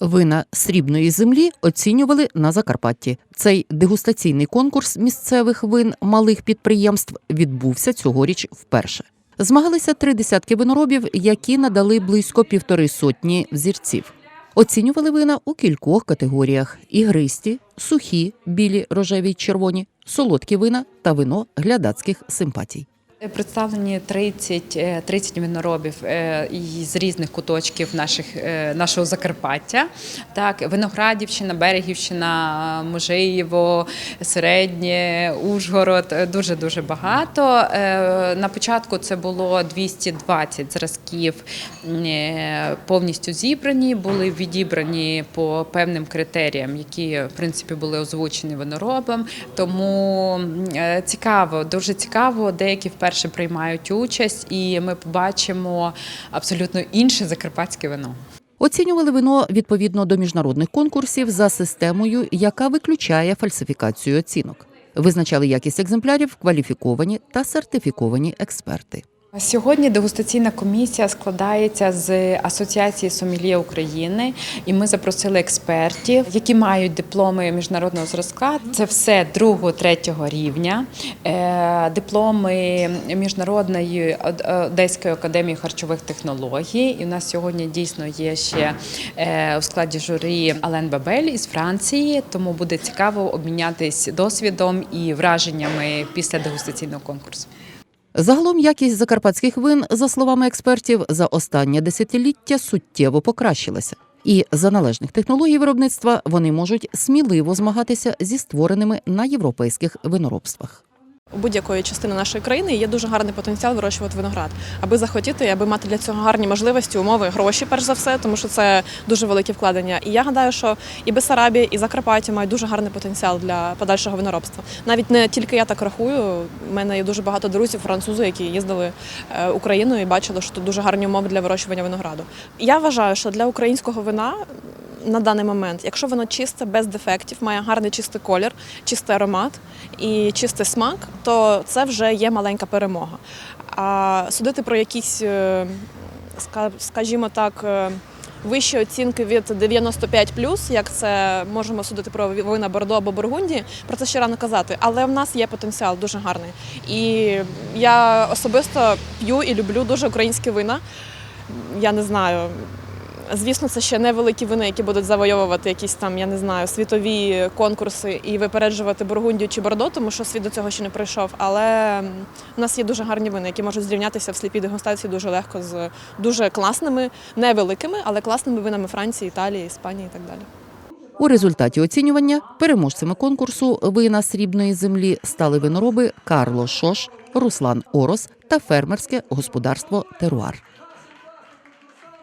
Вина срібної землі оцінювали на Закарпатті. Цей дегустаційний конкурс місцевих вин малих підприємств відбувся цьогоріч вперше. Змагалися три десятки виноробів, які надали близько півтори сотні зірців. Оцінювали вина у кількох категоріях: ігристі, сухі, білі, рожеві червоні, солодкі вина та вино глядацьких симпатій. Представлені 30, е, 30 виноробів е, із різних куточків наших, е, нашого Закарпаття. Так, Виноградівщина, Берегівщина, Можиєво, Середнє, Ужгород. Дуже дуже багато. Е, На початку це було 220 зразків е, повністю зібрані, були відібрані по певним критеріям, які в принципі були озвучені виноробом. Тому е, цікаво, дуже цікаво. Деякі вперше приймають участь, і ми побачимо абсолютно інше закарпатське вино. Оцінювали вино відповідно до міжнародних конкурсів за системою, яка виключає фальсифікацію оцінок. Визначали якість екземплярів кваліфіковані та сертифіковані експерти. Сьогодні дегустаційна комісія складається з Асоціації Сомельє України, і ми запросили експертів, які мають дипломи міжнародного зразка. Це все другого, третього рівня, Е, дипломи міжнародної Одеської академії харчових технологій. І у нас сьогодні дійсно є ще е, у складі журі Ален Бабель із Франції. Тому буде цікаво обмінятись досвідом і враженнями після дегустаційного конкурсу. Загалом якість закарпатських вин, за словами експертів, за останнє десятиліття суттєво покращилася. І за належних технологій виробництва вони можуть сміливо змагатися зі створеними на європейських виноробствах. У будь-якої частини нашої країни є дуже гарний потенціал вирощувати виноград, аби захотіти, аби мати для цього гарні можливості, умови, гроші, перш за все, тому що це дуже велике вкладення. І я гадаю, що і Бесарабія, і Закарпаття мають дуже гарний потенціал для подальшого виноробства. Навіть не тільки я так рахую. У мене є дуже багато друзів, французи, які їздили е, Україною і бачили, що тут дуже гарні умови для вирощування винограду. Я вважаю, що для українського вина на даний момент, якщо воно чисте, без дефектів, має гарний чистий колір, чистий аромат і чистий смак, то це вже є маленька перемога. А судити про якісь, е, скажімо так, е, вищі оцінки від 95 як це можемо судити про вина Бордо або Бургундії, про це ще рано казати. Але в нас є потенціал дуже гарний. І я особисто п'ю і люблю дуже українські вина. Я не знаю. Звісно, це ще невеликі вини, які будуть завойовувати якісь там, я не знаю, світові конкурси і випереджувати Бургундію чи Бордо, тому що світ до цього ще не прийшов. Але у нас є дуже гарні вини, які можуть зрівнятися в сліпій дегустації дуже легко з дуже класними, невеликими, але класними винами Франції, Італії, Іспанії і так далі. У результаті оцінювання переможцями конкурсу вина срібної землі стали винороби Карло Шош, Руслан Орос та фермерське господарство Теруар.